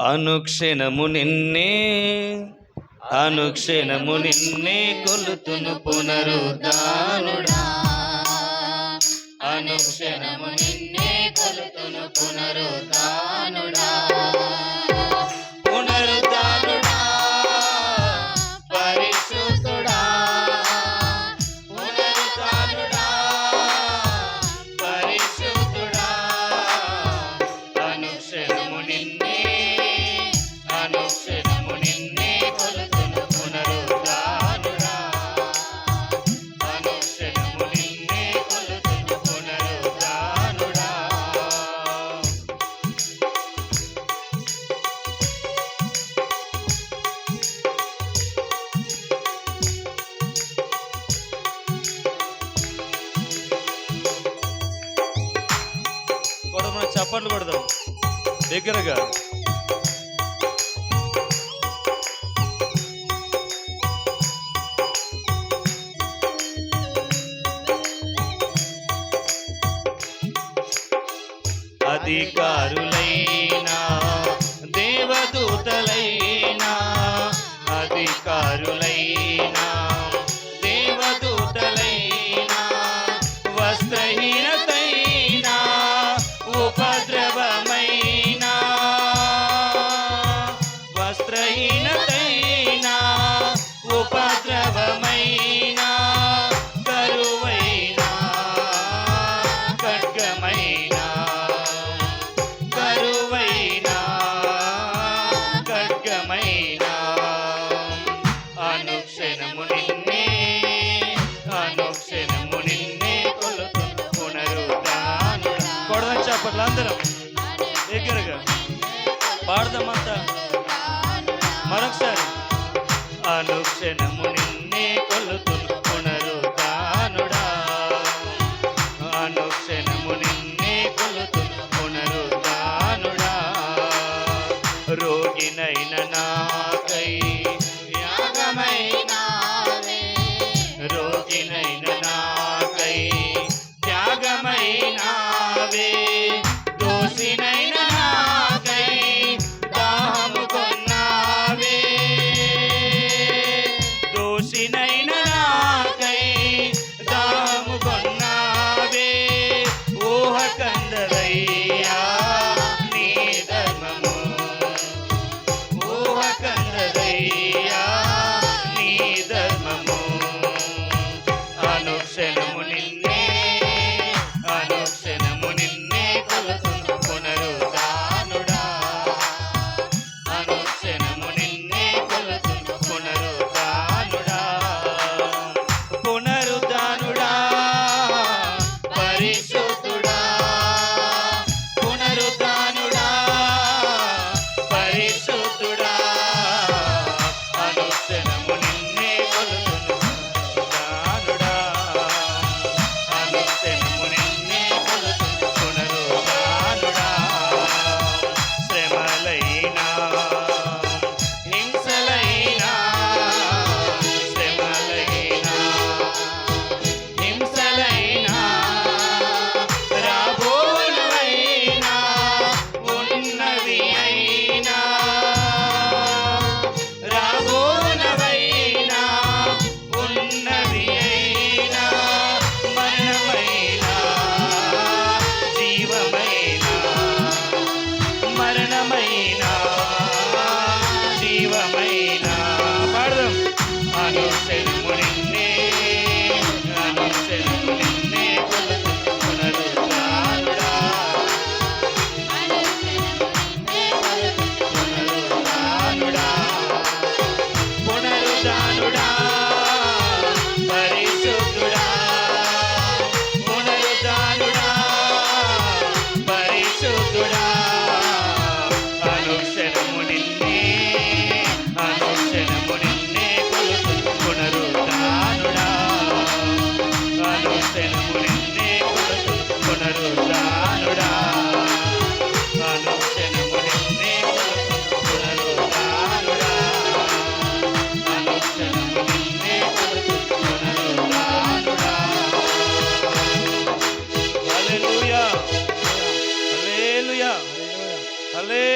అనుక్షణము నిన్నే అనుక్షణము నిన్నే కొలుతును పునరుద్ధానుడా. అనుక్షణము నిన్నే కొలుతును పునరుద్ధానుడా. తరఫున చప్పట్లు కొడదాం. దగ్గరగా. అధికారులు మరొకసారి. అనుక్షణము నిన్నే కొలుతును పునరుదానుడా అనుక్షణము నిన్నే కొలుతును పునరుదానుడా రోగినైన నాకై యాగమైనా రోగినైన నాకై త్యాగమైనావే దోషినై